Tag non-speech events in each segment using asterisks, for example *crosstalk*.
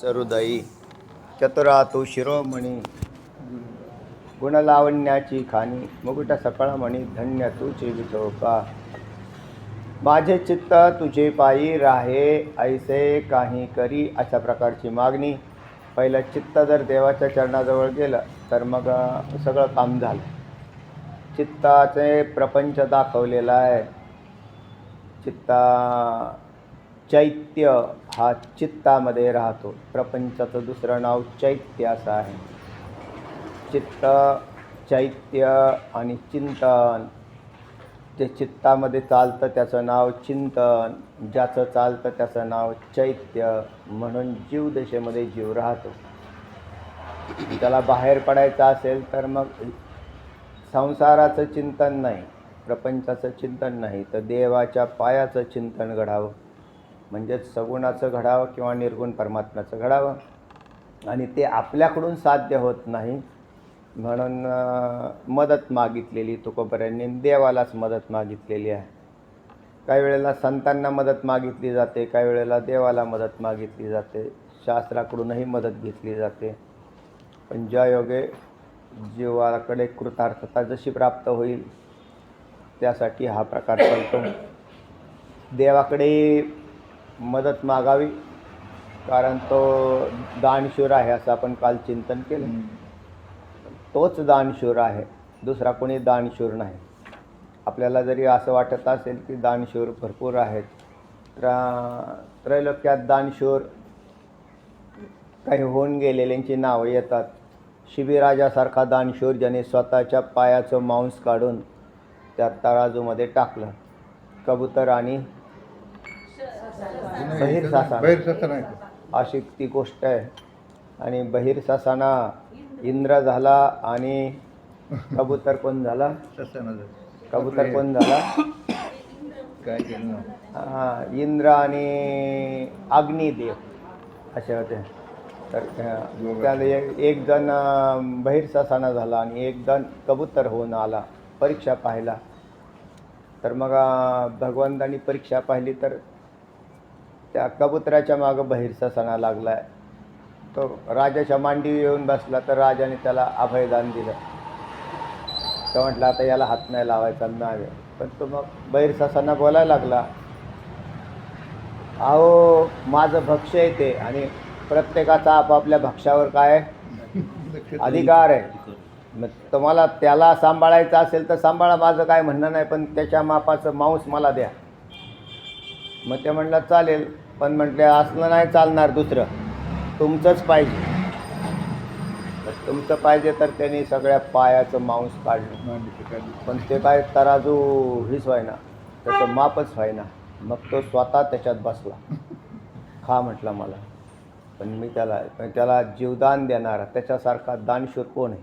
सरुदयी चतुरातु शिरोमणी गुणलावण्याची खाणी मुकुट सकळ म्हणी धन्य तुचे विठोका माझे चित्त तुझे पायी राहे ऐसे काही करी अशा प्रकारची मागणी. पहिलं चित्त जर देवाच्या चरणाजवळ गेलं तर मग सगळं काम झालं. चित्ताचे प्रपंच दाखवलेला आहे. चित्ता चैत्य हा चित्तामध्ये राहतो. प्रपंचाचं दुसरं नाव चैत्य असं आहे. चित्त चैत्य आणि चिंतन जे चित्तामध्ये चालतं त्याचं नाव चिंतन ज्याचं चालतं त्याचं नाव चैत्य म्हणून जीव देशेमध्ये जीव राहतो. त्याला बाहेर पडायचं असेल तर मग संसाराचं चिंतन नाही प्रपंचाचं चिंतन नाही तर देवाच्या पायाचं चिंतन घडावं. म्हणजेच सगुणाचं घडावं किंवा निर्गुण परमात्म्याचं घडावं. आणि ते आपल्याकडून साध्य होत नाही. म्हणून मदत मागितलेली तुकोबऱ्यांनी देवालाच मदत मागितलेली आहे. काही वेळेला संतांना मदत मागितली जाते काही वेळेला देवाला मदत मागितली जाते. शास्त्राकडूनही मदत घेतली जाते. पण ज्या योगे जीवाकडे कृतार्थता जशी प्राप्त होईल त्यासाठी हा प्रकार चालतो. देवाकडे मदत मागावी कारण तो दानशूर आहे असं आपण काल चिंतन केलं. तोच दानशूर आहे दुसरा कोणी दानशूर नाही. आपल्याला जरी असं वाटत असेल की दानशूर भरपूर आहेत तर त्रैलोक्यात दानशूर काही होऊन गेलेल्यांची नावं येतात. शिबिराजासारखा दानशूर ज्याने स्वतःच्या पायाचं मांस काढून त्या तराजूमध्ये टाकलं. कबूतर आणि बहिर अशी ती गोष्ट आहे. आणि बहिर ससाना इंद्र झाला आणि कबूतर कोण झाला? कबूतर कोण झाला? हा, इंद्र आणि अग्निदेव असे होते. तर त्याला एक एक जण बहिर ससाना झाला आणि एक जण कबूतर होऊन आला परीक्षा पाहिला तर मग भगवंतानी परीक्षा पाहिली तर त्या कबुतराच्या मागं बहिर ससाना लागला आहे तो राजाच्या मांडीवर येऊन बसला तर राजाने त्याला अभयदान दिलं. तर म्हटलं आता याला हात नाही लावायचा नाही पण तो मग बहिर ससाना बोलायला लागला. अहो माझं भक्ष्य आहे ते आणि प्रत्येकाचा आपापल्या भक्ष्यावर काय? *laughs* अधिकार आहे. मग तुम्हाला त्याला सांभाळायचं असेल तर सांभाळा माझं काय म्हणणं नाही पण त्याच्या मापाचं मांस मला द्या. मग ते म्हणलं चालेल. पण म्हटले असलं नाही चालणार दुसरं. तुमचंच पाहिजे. तुमचं पाहिजे तर त्यांनी सगळ्या पायाचं मांस काढलं. पण ते काय तराजू हीच व्हायना. त्याचं मापच व्हायना. मग तो स्वतः त्याच्यात बसला. खा म्हटला मला. पण मी त्याला पण त्याला जीवदान देणारा त्याच्यासारखा दानशूर कोण आहे?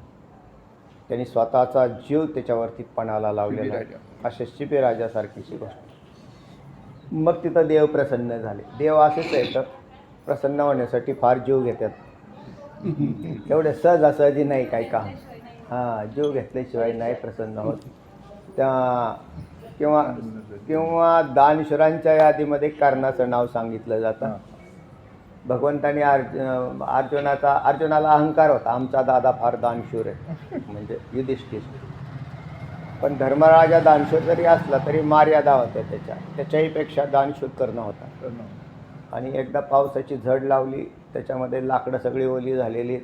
त्यांनी स्वतःचा जीव त्याच्यावरती पणाला लावलेला. अशा शिबिराजासारखीची गोष्ट. मग तिथं देव प्रसन्न झाले. देव असेच आहे तर प्रसन्न होण्यासाठी फार जीव घेतात. तेवढे सहजासहजी नाही काही काम. हां जीव घेतल्याशिवाय नाही प्रसन्न होत. त्या किंवा किंवा दानशुरांच्या यादीमध्ये कर्णाचं नाव सांगितलं जातं. भगवंतानी अर्ज अर्जुनाचा अर्जुनाला अहंकार होता. आमचा दादा फार दानशूर आहे. म्हणजे युधिष्ठिर. पण धर्मराजा दानशूर जरी असला तरी मर्यादा होत्या त्याच्या. त्याच्याहीपेक्षा दानशूर करणं होता. आणि एकदा पावसाची झड लावली त्याच्यामध्ये लाकडं सगळी ओली झालेली.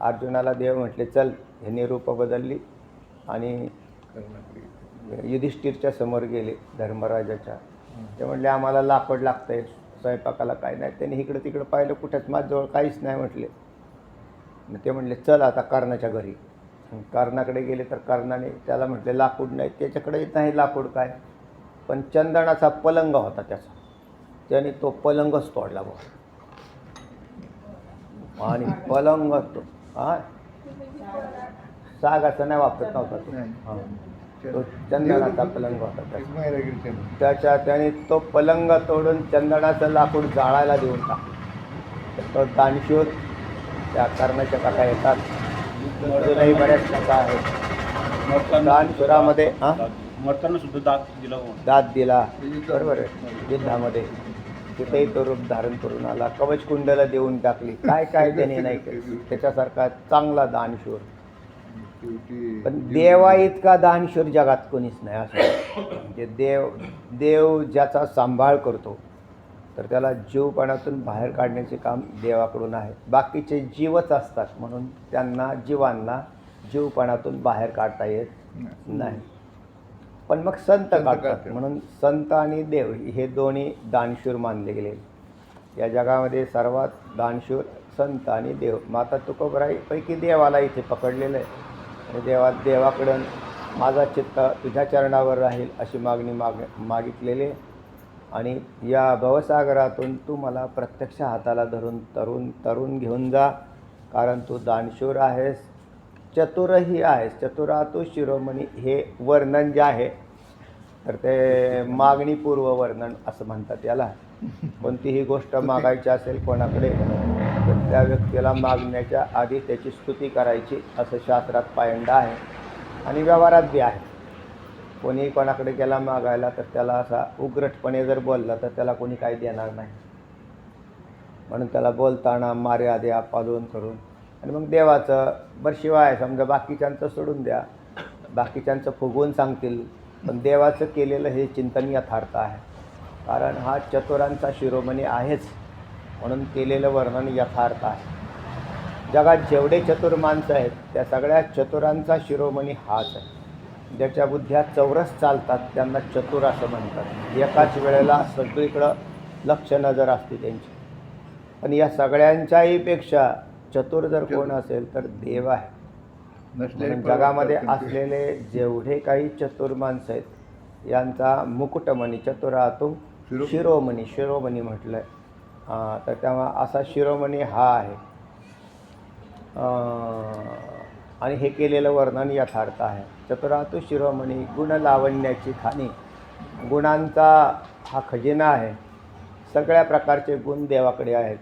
अर्जुनाला देव म्हटले चल ह्यांनी रूपं बदलली. आणि युधिष्ठिरच्या समोर गेले धर्मराजाच्या. ते म्हटले आम्हाला लाकूड लागतंय स्वयंपाकाला काय नाही. त्यांनी इकडं तिकडं पाहिलं कुठेच. माझ्याजवळ काहीच नाही म्हटले. ते म्हटले चल आता कर्णाच्या घरी. कर्णाकडे गेले तर कर्णाने त्याला म्हटले लाकूड नाही त्याच्याकडे नाही लाकूड काय? पण चंदनाचा पलंग होता त्याचा. त्याने तो पलंगच तोडला बघ आणि पलंग तो हा? सागाचा नाही वापरत नव्हता तो. तो चंदनाचा पलंग होता त्याचा. त्याच्या त्याने तो पलंग तोडून चंदनाचं लाकूड जाळायला देऊन टाकलं. तो दानशूर त्या कर्णाच्या कथा येतात. अजूनही बऱ्याच कथा आहेत. दानशुरामध्ये हां? मरताना सुद्धा दात दिला दात दिला. बरोबर आहे. युद्धामध्ये तिथेही तो रूप धारण करून आला. कवच कुंडला देऊन टाकली. काय काय त्याने नाही केलं. त्याच्यासारखा चांगला दानशूर. पण देवा इतका दानशूर जगात कोणीच नाही असं. म्हणजे देव देव ज्याचा सांभाळ करतो तर त्याला जीवपणातून बाहेर काढण्याचे काम देवाकडून आहे. बाकीचे जीवच असतात म्हणून त्यांना जीवांना जीवपणातून बाहेर काढता येत नाही. पण मग संत काढतात. म्हणून संत आणि देव हे दोन्ही दानशूर मानले गेले. या जगामध्ये सर्वात दानशूर संत आणि देव. माता तुकोबराईपैकी देवाला इथे पकडलेलं आहे. आणि देवा देवाकडून माझा चित्त तुझ्या चरणावर राहील अशी मागणी माग मागितलेली आहे. आणि या भवसागरातून तू मला प्रत्यक्ष हाताला धरून तरुण तरुण घेऊन जा. कारण तू दानशूर आहेस चतुरही आहेस. चतुरातू शिरोमणी हे वर्णन जे आहे तर ते मागणीपूर्व वर्णन असं म्हणतात याला. कोणतीही गोष्ट मागायची असेल कोणाकडे तर त्या व्यक्तीला मागण्याच्या आधी त्याची स्तुती करायची असं शास्त्रात पायंडा आहे. आणि व्यवहारात बी आहे. कोणी कोणाकडे गेला मागायला तर त्याला असा उग्रटपणे जर बोलला तर त्याला कोणी काही देणार नाही. म्हणून त्याला बोलताना मर्यादा आधी पालवून करून. आणि मग देवाचं बरं शिवाय समजा बाकीच्यांचं सोडून द्या. बाकीच्यांचं फुगवून सांगतील. पण देवाचं केलेलं हे चिंतन यथार्थ आहे. कारण हा चतुरांचा शिरोमणी आहेच. म्हणून केलेलं वर्णन यथार्थ आहे. जगात जेवढे चतुर माणसं आहेत त्या सगळ्या चतुरांचा शिरोमणी हाच आहे. ज्याच्या बुद्ध्या चौरस चालतात त्यांना चतुर असं म्हणतात. एकाच वेळेला सगळीकडं लक्ष नजर असते त्यांची. पण या सगळ्यांच्याही पेक्षा चतुर जर कोण असेल तर देव आहे. जगामध्ये असलेले जेवढे काही चतुर माणसं आहेत यांचा मुकुटमणी चतुरातून शिरो- शिरोमणी शिरोमणी म्हटलं आहे तर तेव्हा असा शिरोमणी हा आहे. आणि हे केलेलं वर्णन यथार्थ आहे. चतुरातू शिरोमणी गुण लावण्याची खाणी. गुणांचा हा खजिना आहे. सगळ्या प्रकारचे गुण देवाकडे आहेत.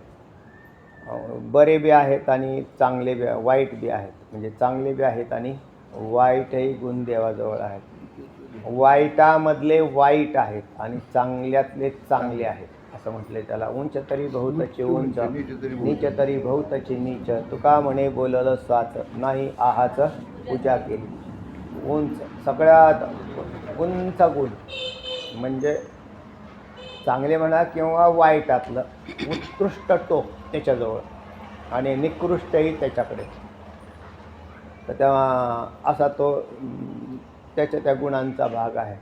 बरे बी आहेत आणि चांगले बी वाईट बी आहेत. म्हणजे चांगले बी आहेत आणि वाईटही गुण देवाजवळ आहेत. वाईटामधले वाईट आहेत आणि चांगल्यातले चांगले आहेत. असं म्हटलंय त्याला. उंच तरी बहुतचे उंच नीच तरी बहुतचे नीच. तुका म्हणे बोललं स्वाच नाही आहाच पूजा केली. उंच सगळ्यात उंच गुण. म्हणजे चांगले म्हणा किंवा वाईटातलं उत्कृष्ट टोक त्याच्याजवळ. आणि निकृष्टही त्याच्याकडे. तर तेव्हा असा तो त्याच्या त्या गुणांचा भाग आहे.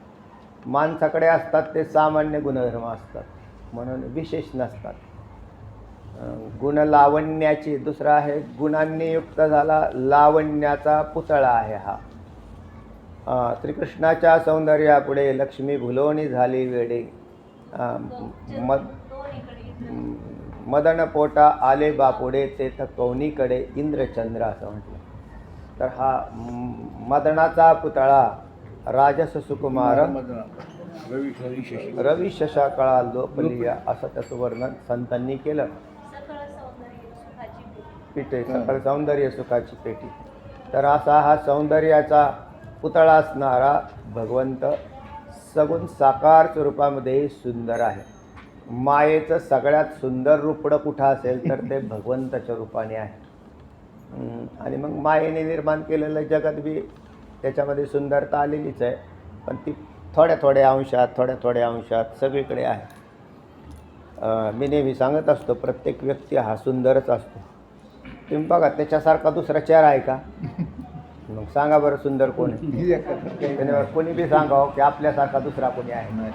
माणसाकडे असतात ते सामान्य गुणधर्म असतात. म्हणून विशेष नसतात. गुण लावण्याची दुसरा आहे गुणांनी युक्त झाला लावण्याचा पुतळा आहे हा. श्रीकृष्णाच्या सौंदर्यापुढे लक्ष्मी भुलोणी झाली वेडे. मद मदन पोटा आले बापुडे तेथ कौनीकडे इंद्रचंद्र असं म्हटलं. तर हा मदनाचा पुतळा राजस सुकुमार मदना. रवी रवी शशी रवी शशाकळा लोकलिया असं त्याचं वर्णन संतांनी केलं. पेटे. सकळ सौंदर्य सुखाची पेटी. तर असा हा सौंदर्याचा पुतळा असणारा भगवंत सगुण साकार स्वरूपामध्ये सुंदर आहे. मायेचं सगळ्यात सुंदर रूपडं कुठं असेल तर ते भगवंताच्या रूपाने आहे. आणि मग मायेने निर्माण केलेलं जगत बी त्याच्यामध्ये सुंदरता आलेलीच आहे. पण ती थोड्या थोड्या अंशात थोड्या थोड्या अंशात सगळीकडे आहे. मी नेहमी सांगत असतो प्रत्येक व्यक्ती हा सुंदरच असतो. तुम्ही बघा त्याच्यासारखा दुसरा चेहरा आहे का? मग सांगा बरं सुंदर कोण आहे. *laughs* कोणी बी सांगावं की आपल्यासारखा दुसरा कोणी आहे.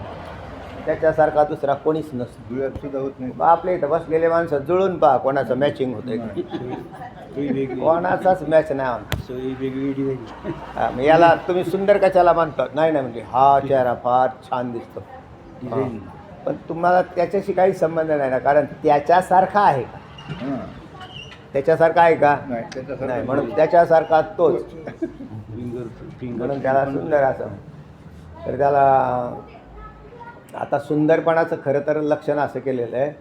त्याच्यासारखा दुसरा कोणीच नसतो. सुद्धा होत नाही. आपल्या इथं बसलेले माणसं जुळून पहा कोणाचं मॅचिंग होतंय. का कोणाचाच मॅच नाही हा, मग याला तुम्ही सुंदर कशाला मानता? नाही नाही म्हणजे हा चेहरा फार छान दिसतो. पण तुम्हाला त्याच्याशी काही संबंध नाही ना कारण त्याच्यासारखा आहे का? हां. त्याच्यासारखा आहे का? नाही त्याच्यासारखं नाही म्हणून त्याच्यासारखा तोच. *laughs* म्हणून त्याला सुंदर असं तर त्याला आता सुंदरपणाचं खरं तर लक्षण असं केलेलं आहे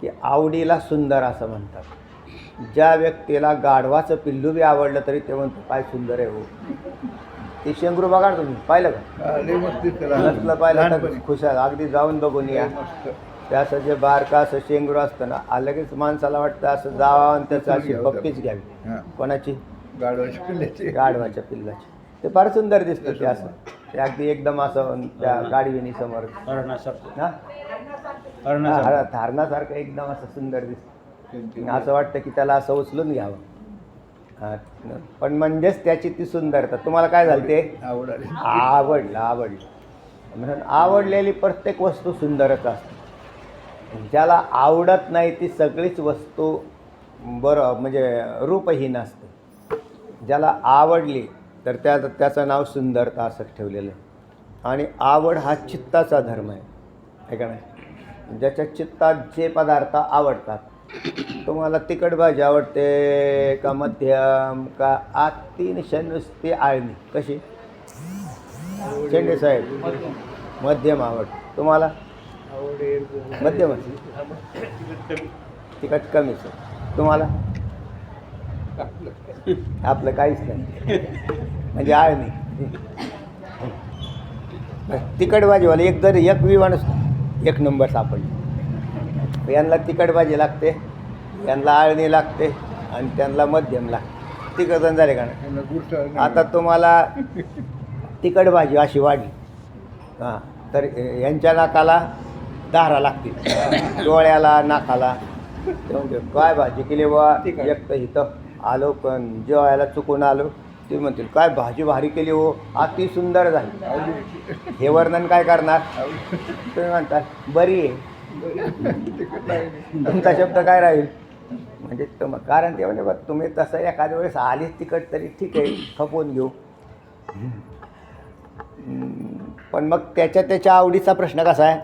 की आवडीला सुंदर असं म्हणतात. ज्या व्यक्तीला गाढवाचं पिल्लू बी आवडलं तरी ते म्हणतो काय सुंदर आहे हो. ते शेंगरू बघा तुम्ही पाहिलं का? नसलं पाहिलं तर लहानपणी. खुश आहे. अगदी जाऊन बघून या. लय मस्त. ते असं जे बारका असं शेंगरू असतं ना लगेच माणसाला वाटतं असं जावं आणि त्याचं अशी पप्पीच घ्यावी. कोणाची? गाडवाची पिल्ल्याची. गाढवाच्या पिल्लाची ते फार सुंदर दिसतं ते असं. ते अगदी एकदम असं त्या गाडविनी समोर. हरणासारखं. एकदम असं सुंदर दिसतं. असं वाटतं की त्याला असं उचलून घ्यावं. हा, पण म्हणजेच त्याची ती सुंदरता. तुम्हाला काय झालं ते? आवडलं आवडलं. म्हणून आवडलेली प्रत्येक वस्तू सुंदरच असते. ज्याला आवडत नाही ती सगळीच वस्तू बरं म्हणजे रूपहीन असते. ज्याला आवडली तर त्या त्याचं नाव सुंदरता असं ठेवलेलं आहे. आणि आवड हा चित्ताचा धर्म आहे. आहे का नाही? ज्याच्या चित्तात जे पदार्थ आवडतात. तुम्हाला तिखट भाजी आवडते का मध्यम का अतिशय नुसती आळणी? कशी? शेंडे साहेब. मध्यम आवड. तुम्हाला? मध्यम तिखट कमीच सर तुम्हाला? आपलं काहीच नाही. म्हणजे आळणी तिखट भाजीवाला एक जर एक बी माणूस एक नंबर सापडली. यांना तिखट भाजी लागते यांना आळणी लागते आणि त्यांना मध्यम लागते. तिखट जण झाले का नाही? त्यांना नाही. आता तुम्हाला तिखट भाजी अशी वाढली. हां तर यांच्या नाकाला दारा लागतील. डोळ्याला नाकाला. काय भाजी केली बा एक तर इथं आलो पण जेवायला चुकून आलो. ते म्हणतील काय भाजी भारी केली हो अति सुंदर झाली. हे वर्णन काय करणार? तुम्ही म्हणतात बरी आहे. तुमचा शब्द काय राहील? म्हणजे तुम कारण ते म्हणजे बघ तुम्ही तसं एखाद्या वेळेस आलीच तिकट तरी ठीक आहे खपवून घेऊ. पण मग त्याच्या त्याच्या आवडीचा प्रश्न कसा आहे?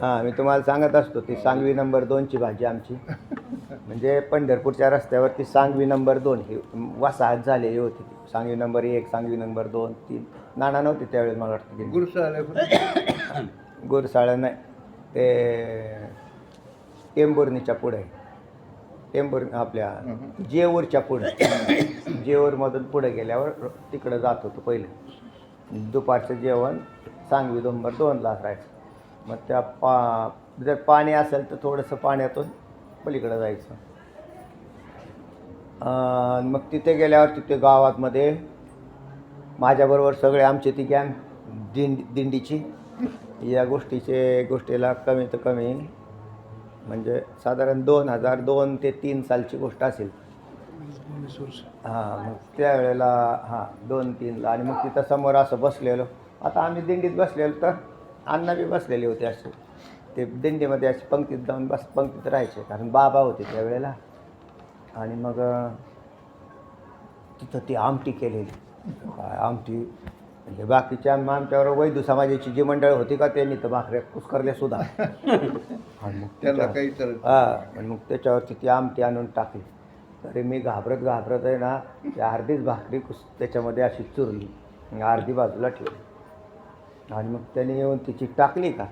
हां मी तुम्हाला सांगत असतो ती सांगवी नंबर दोनची भाजी आमची. म्हणजे पंढरपूरच्या रस्त्यावरती सांगवी नंबर दोन ही वसाहत झालेली होती सांगवी नंबर एक सांगवी नंबर दोन तीन. नाणा नव्हती त्यावेळेस मला वाटतं ती. गुरसाळ आहे. गुरसाळं नाही ते टेंभुर्णीच्या पुढे. टेंभुर आपल्या जेऊरच्या पुढे. जेऊरमधून पुढे गेल्यावर तिकडं जात होतो पहिले. दुपारचं जेवण सांगवी नंबर दोनला असायचं मग त्या पा जर पाणी असेल तर थोडंसं पाण्यातून पलीकडं जायचं. मग तिथे गेल्यावर तिथे गावातमध्ये माझ्याबरोबर सगळे आमची ती गॅंग दिंड दिंडीची या गोष्टीचे गोष्टीला कमी तर कमी म्हणजे साधारण दोन हजार दोन ते तीन सालची गोष्ट असेल. हां मग त्यावेळेला हां दोन तीनला आणि मग तिथं समोर असं बसलेलो. आता आम्ही दिंडीत बसलेलो तर अण्णा बी बसलेले होते असे. ते दिंडीमध्ये असे पंक्तीत जाऊन बस पंक्तीत राहायचे. कारण बाबा होते त्यावेळेला. आणि मग तिथं ती आमटी केलेली. आमटी म्हणजे बाकीच्या आम- आमच्यावर वैदू समाजाची जी मंडळ होती का त्यांनी तर भाकऱ्या कुस्करल्या सुद्धा. आणि मग त्याच्या- काही तर हा आणि मग त्याच्यावरती ती आमटी आणून टाकली. तरी मी घाबरत घाबरत आहे ना ती अर्धीच भाकरी कुस त्याच्यामध्ये अशी चुरली. अर्धी बाजूला ठेवली. आणि मग त्याने येऊन तिची टाकली का?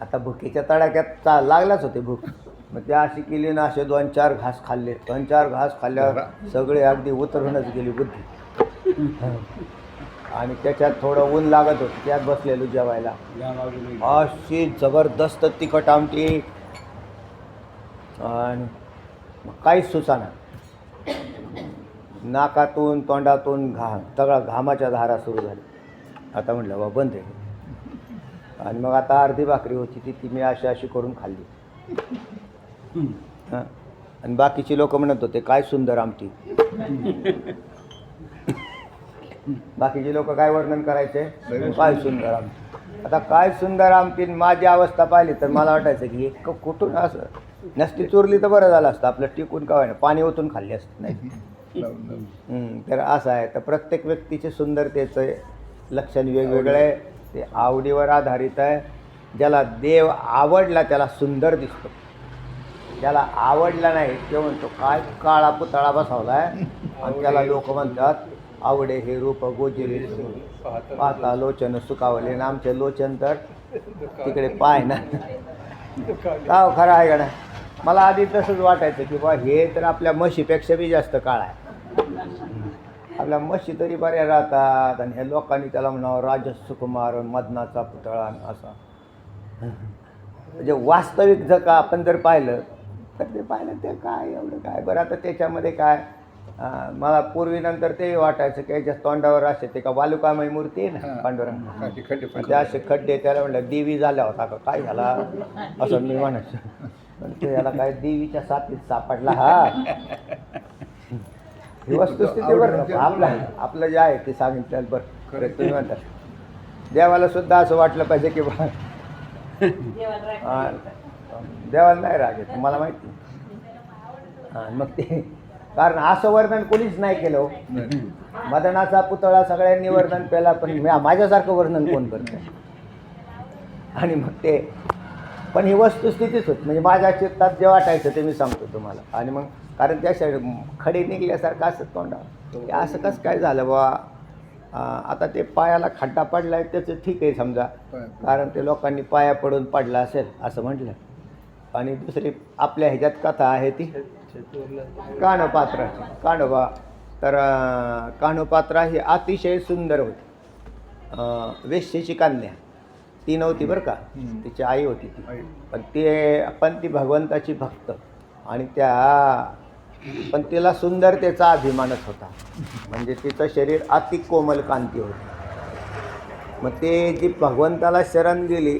आता भुकीच्या तडाक्यात चा लागलाच होते भूक. मग त्या अशी केली ना असे दोन चार घास खाल्ले. दोन चार घास खाल्ल्यावर सगळे अगदी उतरूनच गेली बुद्धी. आणि त्याच्यात थोडं ऊन लागत होतं त्यात बसलेलो जेवायला. अशी जबरदस्त तिखट आमटी. आणि मग काहीच सुचाना नाकातून तोंडातून घाम सगळा घामाच्या धारा सुरू झाल्या. आता म्हटलं बा बंद आहे. आणि मग आता अर्धी भाकरी होती ती ती मी अशी अशी करून खाल्ली. हां? आणि बाकीची लोक म्हणत होते काय सुंदर आमटी. बाकीचे लोक काय वर्णन करायचे? काय सुंदर आमटी. आता काय सुंदर आमटी माझी अवस्था पाहिली तर मला वाटायचं की हे क- कुठून असं नसती चुरली तर बरं झालं असतं. आपलं टिकून का ना पाणी ओतून खाल्ली असतं नाही तर असं आहे. तर प्रत्येक व्यक्तीचे सुंदरतेचं लक्षण वेगवेगळं आहे. ते आवडीवर आधारित आहे. ज्याला देव आवडला त्याला सुंदर दिसतो. ज्याला आवडला नाही ते म्हणतो काय काळा पुतळा बसवला आहे आणि त्याला लोक म्हणतात आवडे हे रूप गोजिरे. पाहता लोचन सुकावले आणि आमचे लोचन तर तिकडे पाय ना. का खरं आहे का मला आधी तसंच वाटायचं की बा हे तर आपल्या म्हशीपेक्षा बी जास्त काळ आहे. आपल्या तरी बऱ्या राहतात आणि ह्या लोकांनी त्याला म्हणावं राजस सुकुमार मदनाचा पुतळा असा. म्हणजे वास्तविक जर का आपण जर पाहिलं तर ते पाहिलं ते काय एवढं काय? बरं आता त्याच्यामध्ये काय? मला पूर्वीनंतर ते वाटायचं की याच्या तोंडावर असे ते का वालुकामय मूर्ती आहे ना. पांडुरंग? ते असे खड्डे त्याला म्हणलं देवी झाल्या होता का? काय झाला? असं मी म्हणायचं. पण ते याला काय देवीच्या साथीत सापडला हा. ही वस्तुस्थिती बरं का? आपलं आपलं जे आहे ते सांगितलं बरं. तुम्ही म्हणतात देवाला सुद्धा असं वाटलं पाहिजे की बा देवाला हा, नाही राग येत मला माहिती हा, मग ते कारण असं वर्णन कोणीच नाही केलं हो. मदनाचा पुतळा सगळ्यांनी वर्णन केला पण माझ्यासारखं वर्णन कोण करतं आणि मग ते पण ही वस्तुस्थितीच होती. म्हणजे माझ्या चित्तात जे वाटायचं ते मी सांगतो तुम्हाला. आणि मग कारण त्या शा- खडे निघल्यासारखं असं तोंडा ते असं कसं काय झालं बा आता ते पायाला खड्डा पडला आहे त्याचं ठीक आहे समजा. कारण ते लोकांनी पाया पडून पडला असेल असं म्हटलं. आणि दुसरी आपल्या ह्याच्यात कथा आहे ती. कानपात्राची. कानोबा तर कानोपात्रा ही अतिशय सुंदर होती. वेश्येची कन्या. ती नव्हती बरं का. तिची आई होती ती. पण ते पण ती भगवंताची भक्त. आणि त्या पण तिला सुंदरतेचा अभिमानच होता. म्हणजे तिचं शरीर अति कोमल कांती होती. मग ते जी भगवंताला शरण गेली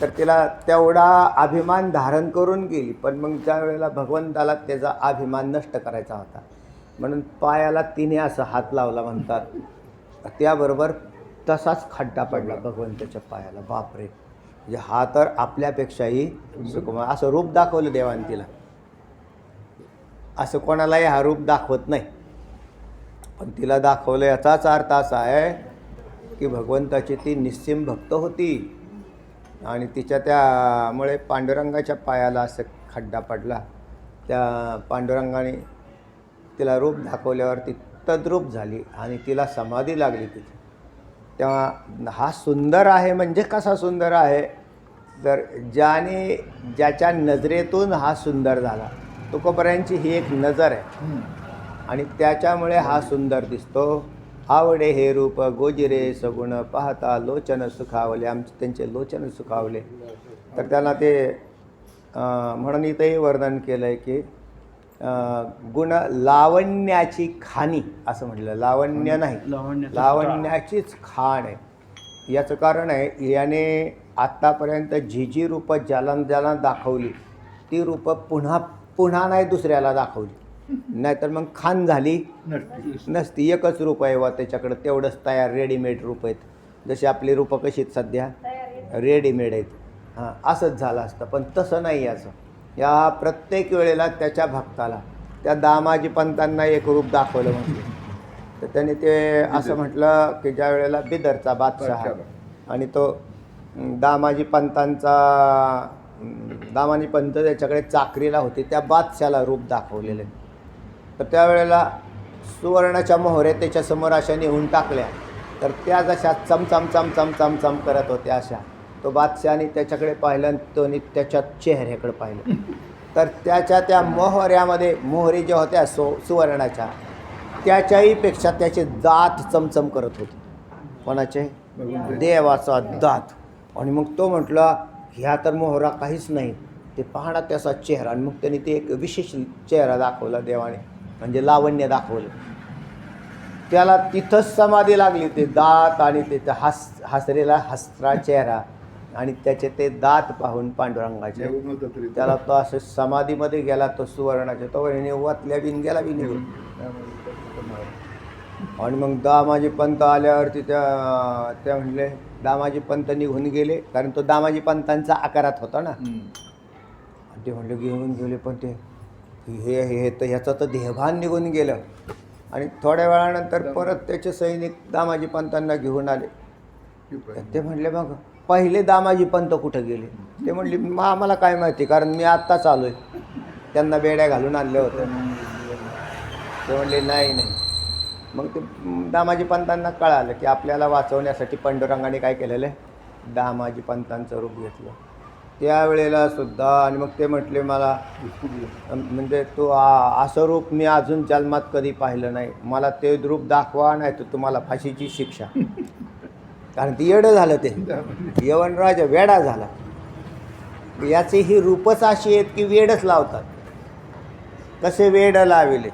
तर तिला तेवढा अभिमान धारण करून गेली. पण मग ज्या वेळेला भगवंताला त्याचा अभिमान नष्ट करायचा होता म्हणून पायाला तिने असं हात लावला म्हणतात. त्याबरोबर तसाच खड्डा पडला भगवंताच्या पायाला. बापरे! म्हणजे हा तर आपल्यापेक्षाही सुकुमार असं रूप दाखवलं देवान तिला. असं कोणालाही हा रूप दाखवत नाही. पण तिला दाखवलं याचाच अर्थ असा आहे की भगवंताची ती निस्सिम भक्त होती आणि तिच्या त्यामुळे पांडुरंगाच्या पायाला असं खड्डा पडला. त्या पांडुरंगाने तिला रूप दाखवल्यावर ती तद्रूप झाली आणि तिला समाधी लागली तिची तेव्हा हा सुंदर आहे म्हणजे कसा सुंदर आहे? तर ज्याने ज्याच्या नजरेतून हा सुंदर झाला. तुकोबऱ्यांची ही एक नजर आहे. आणि त्याच्यामुळे हा सुंदर दिसतो. आवडे हे रूप गोजिरे सगुण पाहता लोचन सुखावले. आमचे त्यांचे लोचन सुखावले. तर त्याला ते म्हणून इथंही वर्णन केलं आहे की गुण लावण्याची खाणी असं म्हटलं. लावण्य नाही. लावण्याचं लावण्याचीच खाण आहे. याचं कारण आहे याने आत्तापर्यंत जी जी रूपं ज्याला ज्याला दाखवली ती रूपं पुन्हा पुन्हा नाही दुसऱ्याला दाखवली. नाहीतर मग खान झाली. नसती. एकच रूप आहे वा त्याच्याकडं तेवढंच तयार रेडीमेड रूप आहेत. जशी आपली रूपं कशी आहेत सध्या. रेडीमेड आहेत. हां असंच झालं असतं. पण तसं नाही याचं. या प्रत्येक वेळेला त्याच्या भक्ताला त्या दामाजी पंतांना एक रूप दाखवलं म्हटलं तर त्याने ते असं म्हटलं की ज्या वेळेला बिदरचा बादशाह आणि तो दामाजी पंतांचा दामानी पंत त्याच्याकडे चाकरीला होते त्या बादशाला रूप दाखवलेले. तर त्यावेळेला सुवर्णाच्या मोहऱ्या त्याच्यासमोर अशा नेऊन टाकल्या. तर त्या जशा चमचम चमचम चमचम करत होत्या अशा. तो बादशाने त्याच्याकडे पाहिलं आणि तोनी त्याच्या चेहऱ्याकडे पाहिलं. तर त्याच्या त्या मोहऱ्यामध्ये मोहरी ज्या होत्या सो सुवर्णाच्या त्याच्याहीपेक्षा त्याचे दात चमचम करत होते. कोणाचे? देवाचा दात. आणि मग तो म्हटला ह्या तर मोहरा काहीच नाही. ते पाहणा त्याचा चेहरा आणि मग त्याने ते एक विशेष चेहरा दाखवला देवाने म्हणजे लावण्य दाखवलं. त्याला तिथंच समाधी लागली ते दात आणि ते हस हसरेला हसरा चेहरा आणि त्याचे ते दात पाहून पांडुरंगाचे. त्याला तो असं समाधीमध्ये गेला तो सुवर्णाच्या तो वातल्या बिन गेला बी निघून त्यामुळे त्याचं समाधान. आणि मग दामाजी पंत आल्यावरती त्या त्या म्हणले दामाजी पंत निघून गेले कारण तो दामाजी पंतांचा आकारात होता ना. ते म्हणले घेऊन गेले पण ते हे हे तर ह्याचं तर देहभान निघून गेलं. आणि थोड्या वेळानंतर परत त्याचे सैनिक दामाजी पंतांना घेऊन आले. ते म्हणले मग पहिले दामाजी पंत कुठं गेले? ते म्हणले मग आम्हाला काय माहिती कारण मी आत्ताच आलो आहे त्यांना बेड्या घालून आणले होते ते म्हणले नाही नाही. मग ते दामाजी पंतांना कळालं की आपल्याला वाचवण्यासाठी पांडुरंगाने काय केलेलं आहे? दामाजी पंतांचं रूप घेतलं. त्यावेळेला सुद्धा आणि मग ते म्हटले मला म्हणजे तो आ- असं रूप मी अजून जन्मात कधी पाहिलं नाही. मला ते रूप दाखवा नाही तर तुम्हाला फाशीची शिक्षा. कारण ती येडं झालं ते. यवनराज वेडा झाला. याचे ही रूपच अशी आहेत की वेडच लावतात. कसे वेड लाविले?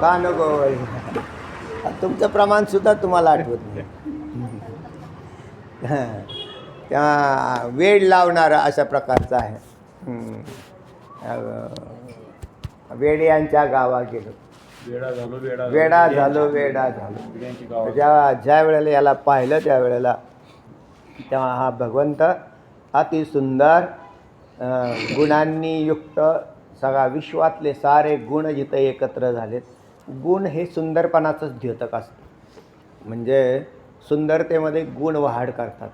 का नको तुमचं प्रमाण सुद्धा तुम्हाला आठवत नाही. त्या वेड लावणारा अशा प्रकारचा आहे. हं. अं, वेड्यांच्या गावा गेलो. वेडा झालो वेडा वेडा झालो वेडा ज्या ज्या वेळेला याला पाहिलं त्या वेळेला तेव्हा हा भगवंत अति सुंदर अं, गुणांनी युक्त सगळा विश्वातले सारे गुण जिथं एकत्र झालेत गुण हे सुंदरपणाचंच द्योतक असतं. म्हणजे सुंदरतेमध्ये गुण वाढ करतात.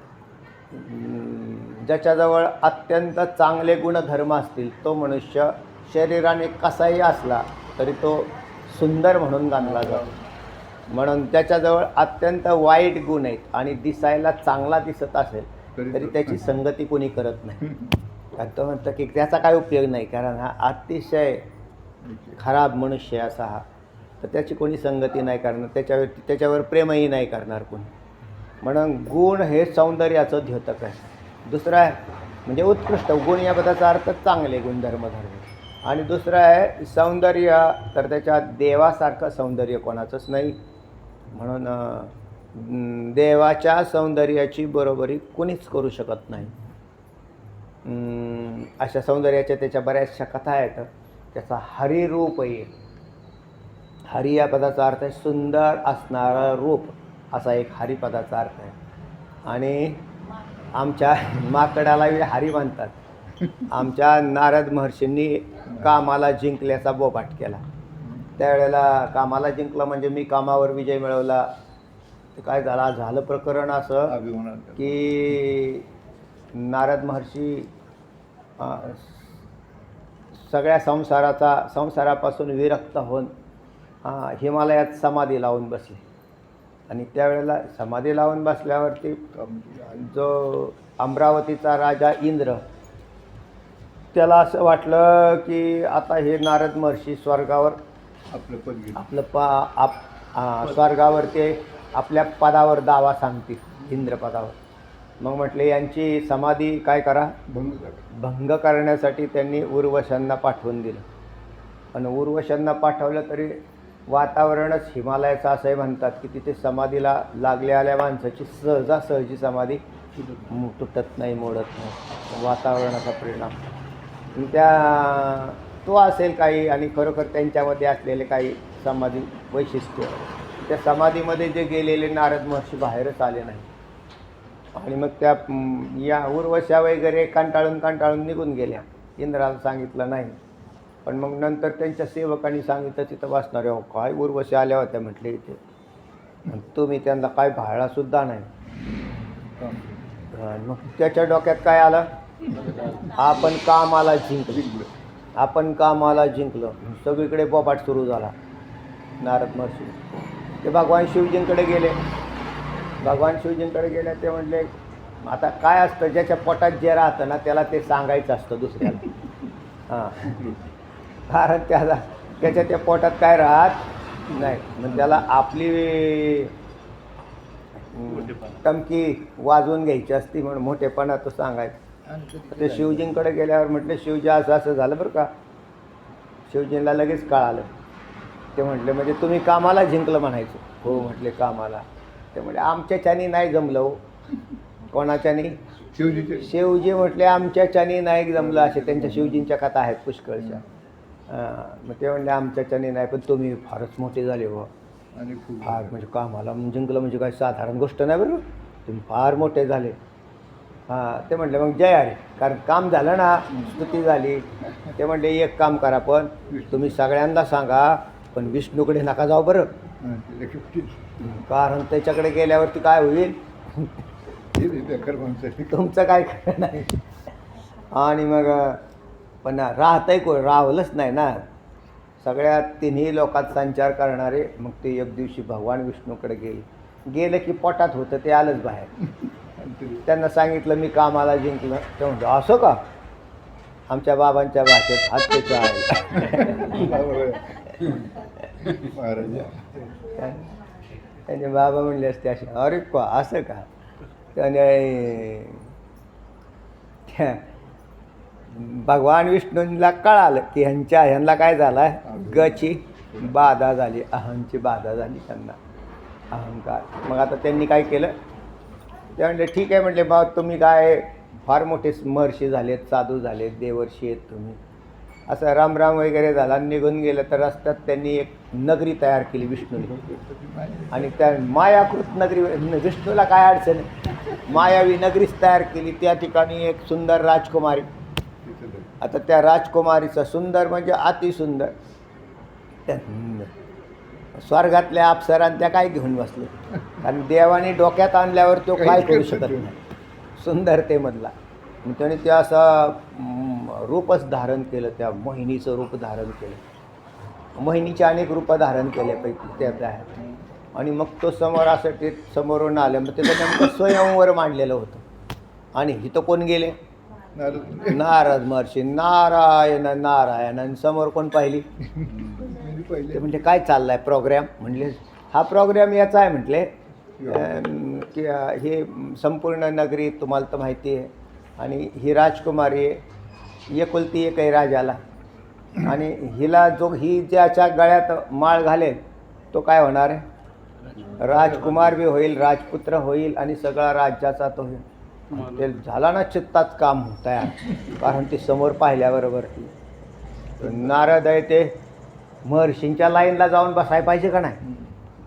ज्याच्याजवळ अत्यंत चांगले गुणधर्म असतील तो मनुष्य शरीराने कसाही असला तरी तो सुंदर म्हणून गणला जातो. म्हणून त्याच्याजवळ अत्यंत वाईट गुण आहेत आणि दिसायला चांगला दिसत असेल तरी त्याची संगती कोणी करत नाही. *laughs* तो म्हणतो की त्याचा काय उपयोग नाही कारण हा अतिशय खराब मनुष्य असा हा. तर त्याची कोणी संगती नाही करणार त्याच्यावर त्याच्यावर प्रेमही नाही करणार कोणी. म्हणून गुण हे सौंदर्याचं द्योतक आहे. दुसरं आहे म्हणजे उत्कृष्ट गुण या पदाचा अर्थ चांगले गुणधर्म धर्म. आणि दुसरं आहे सौंदर्य तर त्याच्या देवासारखं सौंदर्य कोणाचंच नाही. म्हणून देवाच्या सौंदर्याची बरोबरी कुणीच करू शकत नाही. अशा सौंदर्याच्या त्याच्या बऱ्याचशा कथा आहेत. त्याचा हरिरूप आहे. हरी या पदाचा अर्थ आहे सुंदर असणारं रूप. असा एक हरिपदाचा अर्थ आहे. आणि आमच्या माकडाला हरी म्हणतात. आमच्या नारद महर्षींनी कामाला जिंकल्याचा बोबाट केला. त्यावेळेला कामाला जिंकलं म्हणजे मी कामावर विजय मिळवला. काय झाला? झालं प्रकरण असं की नारद महर्षी सगळ्या संसाराचा संसारापासून विरक्त होऊन हिमालयात समाधी लावून बसले. आणि त्यावेळेला समाधी लावून बसल्यावरती जो अमरावतीचा राजा इंद्र त्याला असं वाटलं की आता हे नारद महर्षी स्वर्गावर आपलं पद आपलं पा आप स्वर्गावर ते आपल्या पदावर दावा सांगतील इंद्रपदावर मग म्हटले यांची समाधी काय करा? भंग करा भंग करण्यासाठी त्यांनी उर्वशांना पाठवून दिलं. आणि उर्वशांना पाठवलं तरी वातावरणच हिमालयाचं असंही म्हणतात की तिथे समाधीला लागल्या आल्या माणसाची सहजासहजी समाधी तुटत नाही मोडत नाही. वातावरणाचा परिणाम. त्या तो असेल काही आणि खरोखर त्यांच्यामध्ये असलेले काही समाधी वैशिष्ट्य. त्या समाधीमध्ये जे गेलेले नारद महर्षी बाहेरच आले नाही आणि मग त्या या उर्वशा वगैरे कंटाळून कंटाळून निघून गेल्या. इंद्राला सांगितलं नाही. पण मग नंतर त्यांच्या सेवकांनी सांगितलं तिथं वाचणारे हो काय उर्वशा आल्या होत्या म्हटले इथे. तुम्ही त्यांना काय भाळासुद्धा नाही. मग त्याच्या डोक्यात काय आलं? आपण कामाला जिंकलो. आपण कामाला जिंकलं. सगळीकडे बोपाट सुरू झाला. नारद महर्षी. ते भगवान शिवजींकडे गेले. भगवान शिवजींकडे गेले ते म्हणले आता काय असतं ज्याच्या पोटात जे राहतं ना त्याला ते सांगायचं असतं दुसऱ्याला. *laughs* हां. कारण त्याला त्याच्या त्या पोटात काय राहत नाही. मग त्याला आपली टमकी वाजवून घ्यायची असती म्हणून मोठेपणा तो सांगायचा. ते शिवजींकडे गेल्यावर म्हटले शिवजी असं असं झालं बरं का. शिवजींना लगेच कळालं. ते म्हटले म्हणजे तुम्ही कामाला जिंकलं म्हणायचं. हो. म्हटले कामाला. ते म्हटले आमच्याच्यानी नाही जमलं हो. *laughs* कोणाच्यानी? शिवजीचे. शिवजी म्हटले आमच्याच्यानी नाही जमलं असे त्यांच्या शिवजींच्या कथा आहेत पुष्कळच्या मग ते म्हणले आमच्याच्यानी नाही पण तुम्ही फारच मोठे झाले हो. आणि खूप फार म्हणजे कामाला जिंकलं म्हणजे काय साधारण गोष्ट नाही बरं. तुम्ही फार मोठे झाले. हां ते म्हटले मग जय हरी. कारण काम झालं ना स्तुती झाली. ते म्हणले एक काम करा पण तुम्ही सगळ्यांना सांगा पण विष्णूकडे नका जाऊ बरं. कारण त्याच्याकडे गेल्यावरती काय होईल. तुमचं काय खरं नाही. आणि मग पण राहतंय कोण? राहलंच नाही ना. सगळ्या तिन्ही लोकात संचार करणारे मग ते एक दिवशी भगवान विष्णूकडे गेले. गेलं की पोटात होतं ते आलंच बाहेर. त्यांना सांगितलं मी कामाला जिंकलं. ते म्हणजे असं का? आमच्या बाबांच्या भाषेत हत्येच्या आहे. *laughs* त्याने बाबा म्हणले असते असे अरे का असं का? त्याने त्या भगवान विष्णूंना कळालं की ह्यांच्या ह्यांना काय झाला आहे गची बाधा झाली अहंची बाधा झाली त्यांना. अहंकार. मग आता त्यांनी काय केलं? ते म्हणले ठीक आहे म्हटले बा तुम्ही काय फार मोठे महर्षी झालेत साधू झालेत देवर्षी आहेत तुम्ही. असं रामराम वगैरे झाला आणि निघून गेलं तर रस्त्यात त्यांनी एक नगरी तयार केली विष्णूने. आणि त्या मायाकृत नगरी विष्णूला काय अडचण मायावी नगरीच तयार केली त्या ठिकाणी एक सुंदर राजकुमारी. आता त्या राजकुमारीचं सुंदर म्हणजे अतिसुंदर. त्या स्वर्गातल्या अप्सरान त्या काय घेऊन बसले? कारण देवाने डोक्यात आणल्यावर तो काय करू शकत नाही. सुंदरतेमधला. मग त्याने ते असा रूपच धारण केलं त्या मोहिनीचं रूप धारण केलं. मोहिनीचे अनेक रूपं धारण केल्यापैकी त्यात आहे आणि मग तो समोर असं ते समोरून आलं मग त्याचं नेमकं स्वयंवर मांडलेलं होतं. आणि इथं कोण गेले? नारद महर्षी. नारायण नारायण. आणि समोर कोण पाहिली? ते पहिले म्हणजे काय चाललाय प्रोग्रॅम म्हणले हा प्रोग्रॅम याचा आहे म्हटले. की हे संपूर्ण नगरी तुम्हाला तर माहिती आहे. आणि ही राजकुमारी आहे एकुलती एक आहे राजाला. आणि हिला जो ही ज्याच्या गळ्यात माळ घालेल तो काय होणार आहे? राजकुमार बी होईल राजपुत्र होईल आणि सगळा राज्याचा तो होईल. ते झाला ना चित्ताच काम तयार कारण ते समोर पाहिल्याबरोबर नारद आहे ते महर्षींच्या लाईनला जाऊन बसायला पाहिजे का नाही?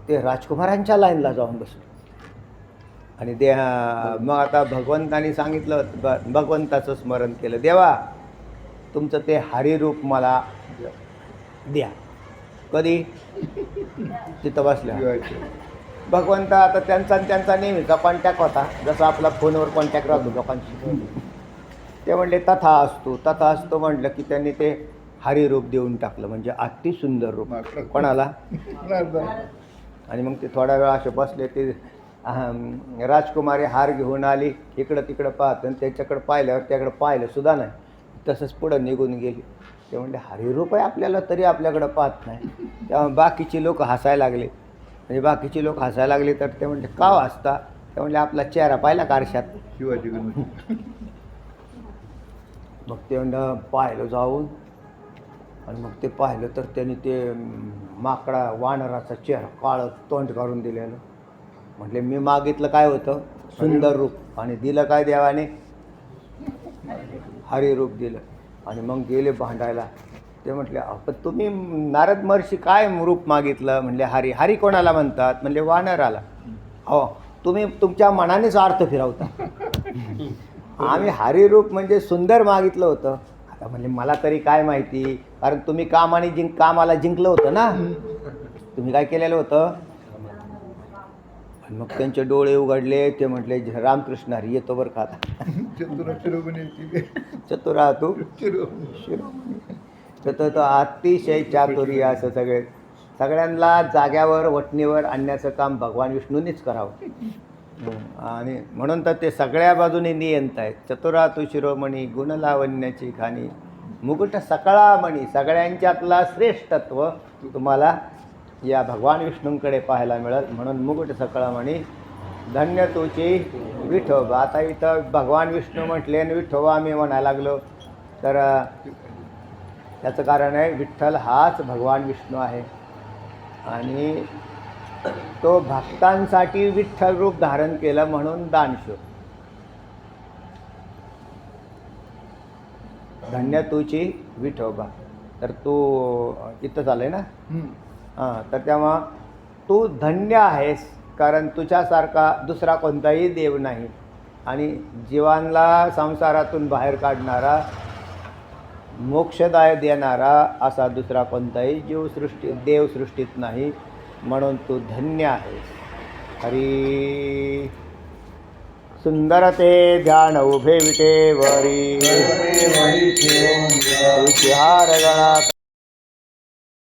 ते राजकुमारांच्या लाईनला जाऊन बसले. आणि दे मग आता भगवंतानी सांगितलं ब भगवंताचं स्मरण केलं. देवा तुमचं ते हरिरूप मला द्या. कधी? तिथं बसल्या. भगवंत आता त्यांचा आणि त्यांचा नेहमीचा कॉन्टॅक्ट होता. जसा आपला फोनवर कॉन्टॅक्ट राहतो लोकांशी. ते म्हणले तथा असतो तथा असतो म्हटलं की त्यांनी ते हरिरूप देऊन टाकलं. म्हणजे अति सुंदर रूप कोणाला? आणि मग ते थोडा वेळ असे बसले ते राजकुमारी हार घेऊन आली. इकडं तिकडं पाहत आणि त्याच्याकडं पाहिल्यावर त्याकडं पाहिलं सुद्धा नाही. तसंच पुढं निघून गेली. ते म्हणले हरिरूप आहे आपल्याला तरी आपल्याकडं पाहत नाही. तेव्हा बाकीची लोक हसायला लागले. म्हणजे बाकीची लोक हसायला लागले तर ते म्हणले का वाचता ते म्हणले आपला चेहरा पाहिला का आरशात? शिवाजी मग ते म्हणलं पाहिलं जाऊन. आणि मग ते पाहिलं तर त्यांनी ते माकडा वानराचा चेहरा काळं तोंड काढून दिलेलं. म्हटले मी मागितलं काय होतं? सुंदर रूप. आणि दिलं काय देवाने? हरिरूप दिलं. आणि मग गेले भांडायला. ते म्हटले आपण तुम्ही नारद महर्षी काय रूप मागितलं? म्हणले हरी हरी कोणाला म्हणतात? म्हणले वानराला. हो तुम्ही तुमच्या मनानेच अर्थ फिरवता. आम्ही हरिरूप म्हणजे सुंदर मागितलं होतं. आता म्हणजे मला तरी काय माहिती? कारण तुम्ही काम आणि जिंक कामाला जिंकलं होतं ना. तुम्ही काय केलेलं होतं? आणि मग त्यांचे डोळे उघडले ते म्हटले रामकृष्ण हरी येतो बरं का चतुर शिरोमणी चतुरा तू? शिरोमणी. तर तो अतिशय चातुर्य असं सगळे सगळ्यांना जाग्यावर वटणीवर आणण्याचं काम भगवान विष्णूंनीच करावं. आणि म्हणून तर ते सगळ्या बाजूने नियंत आहेत. चतुरा तू शिरोमणी गुणलावण्याची खाणी. मुकुट सकळामणी सगळ्यांच्यातला श्रेष्ठत्व तुम्हाला या भगवान विष्णूंकडे पाहायला मिळत म्हणून मुकुट सकळामणी धन्य तुची विठोबा आता इथं. भगवान विष्णू म्हटले आणि विठोबा आम्ही म्हणायला लागलो. तर त्याचं कारण आहे विठ्ठल हाच भगवान विष्णू आहे. आणि तो भक्तांसाठी विठ्ठल रूप धारण केलं म्हणून दानशूर. धन्य तुची विठोबा. तर तू इथं चालय ना? हां तर तेव्हा तू धन्य आहेस कारण तुझ्यासारखा दुसरा कोणताही देव नाही. आणि जीवांना संसारातून बाहेर काढणारा मोक्षदाय देणारा असा दुसरा कोणताही जीवसृष्टी देवसृष्टीत नाही म्हणून तू धन्य आहेस. हरी सुंदर ते ध्यान उभे विटे वरी. तुझी हार गळा